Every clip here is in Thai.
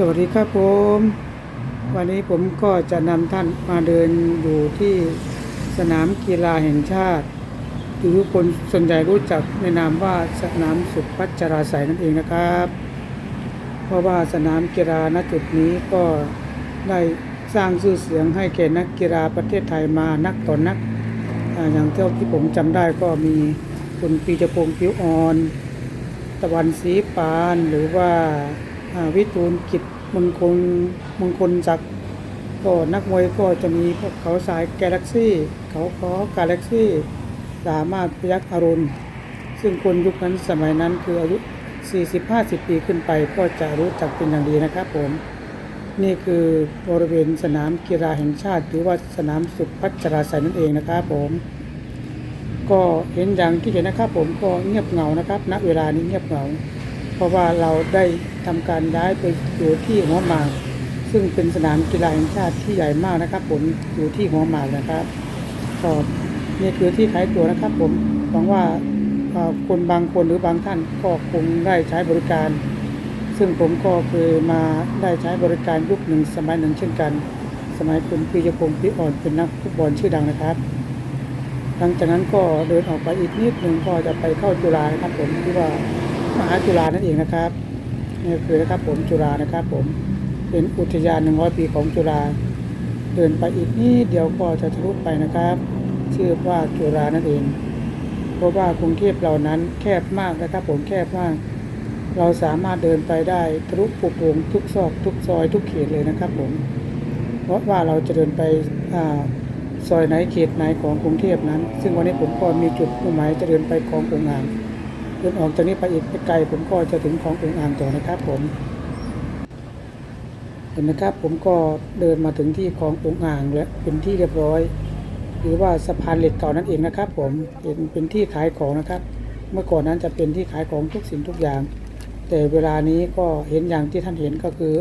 สวัสดีครับผม วันนี้ผมก็จะนำท่านมาเดินอยู่ที่สนามกีฬาแห่งชาติหรือคนส่วนใหญ่รู้จักในนามว่าสนามสุพัชราไสยนั่นเองนะครับ เพราะว่าสนามกีฬาณจุดนี้ก็ได้สร้างชื่อเสียงให้แก่นักกีฬาประเทศไทยมานักต่อนนักอ่อย่างเท่าที่ผมจำได้ก็มีคุณปีจพงศ์ผิวอ่อน ตะวันสีปานหรือว่า วิทูลกิจมงคลมงคลจักก็นักมวยก็จะมีพวกเขาสายกาแล็กซี่ เขาขอกาแล็กซี่สามารถพยักอรุณ ซึ่งคนยุคนั้นสมัยนั้นคืออายุ 40-50 ปีขึ้นไปก็จะรู้จักเป็นอย่างดีนะครับผม นี่คือบริเวณสนามกีฬาแห่งชาติ หรือว่าสนามสุพัชราไสยนั่นเองนะครับผมก็เห็นอย่างที่เห็นนะครับผมก็เงียบเหงานะครับณเวลานี้เงียบเหงา เพราะว่าเราได้ทำการย้ายไปอยู่ที่หัวหมาก ซึ่งเป็นสนามกีฬาแห่งชาติที่ใหญ่มากนะครับ ผมอยู่ที่หัวหมากนะครับก็นี่คือที่ขายตัวนะครับ ผมหวังว่าคนบางคนหรือบางท่านก็คงได้ใช้บริการ ซึ่งผมก็เคยมาได้ใช้บริการยุคหนึ่งสมัยหนึ่งเช่นกัน สมัยคุณปียพงศ์พิอ่อนเป็นนักฟุตบอลชื่อดังนะครับหลังจากนั้นก็เดินออกไปอีกนิดหนึ่งก็จะไปเข้าจุฬานะครับผมที่ว่า มหาจุฬานั่นเองนะครับนี่คือนะครับผมจุฬานะครับ ผมเป็นอุทยานหนึ่งร้อยปีของจุฬาเดินไปอีกนิดเดียวก็จะทะลุไปนะครับ ชื่อว่าจุฬานั่นเอง เพราะว่ากรุงเทพเรานั้นแคบมากนะครับ ผมแคบมาก เราสามารถเดินไปได้ทะลุปุโปงทุกซอก ทุกซอย ทุกเขตเลยนะครับ ผม เพราะว่าเราจะเดินไปอาซอยไหนเขตไหนของกรุงเทพนั้น ซึ่งวันนี้ผมก็มีจุดมุ่งหมายจะเดินไปคลององอ่าง เดินออกจากนี้ไปอีกไปไกลผมก็จะถึงคลององอ่างต่อนะครับผม เห็นนะครับผมก็เดินมาถึงที่คลององอ่างแล้วเป็นที่เรียบร้อย หรือว่าสะพานเหล็กเก่านั่นเองนะครับ ผมเป็นเป็นที่ขายของนะครับ เมื่อก่อนนั้นจะเป็นที่ขายของทุกสิ่งทุกอย่าง แต่เวลานี้ก็เห็นอย่างที่ท่านเห็นก็คือ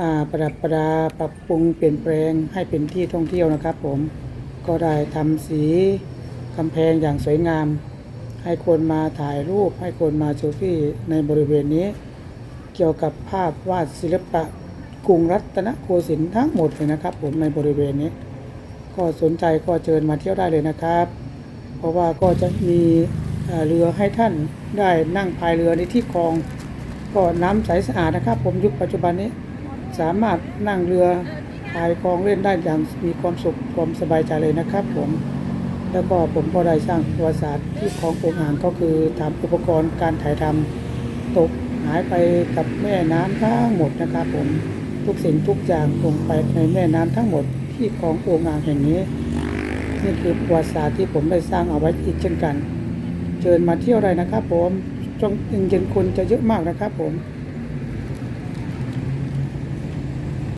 อประดับประดาปรับปรุงเปลี่ยนแปลงให้เป็นที่ท่องเที่ยวนะครับ ผมก็ได้ทำสีกำแพงอย่างสวยงาม ให้คนมาถ่ายรูปให้คนมาเซลฟี่ในบริเวณนี้ เกี่ยวกับภาพวาดศิลปะกรุงรัตนโกสินทร์ทั้งหมดเลยนะครับ ผมในบริเวณนี้ ก็สนใจก็เชิญมาเที่ยวได้เลยนะครับ เพราะว่าก็จะมีเรือให้ท่านได้นั่งพายเรือในที่คลองก็น้ำใสสะอาดนะครับ ผมยุคปัจจุบันนี้ สามารถนั่งเรือพายคลองเล่นได้อย่างมีความสุขความสบายใจเลยนะครับ ผม แล้วก็ผมก็ได้สร้างประวัติศาสตร์ที่คลององอ่างก็คือทำอุปกรณ์การถ่ายทำตกหายไปกับแม่น้ำทั้งหมดนะครับผมทุกสิ่งทุกอย่างลงไปในแม่น้ำทั้งหมดที่คลององอ่างแห่งนี้นี่คือประวัติศาสตร์ที่ผมได้สร้างเอาไว้อีกเช่นกัน เชิญมาเที่ยวได้นะครับผมช่วงเย็นๆคนจะเยอะมากนะครับผม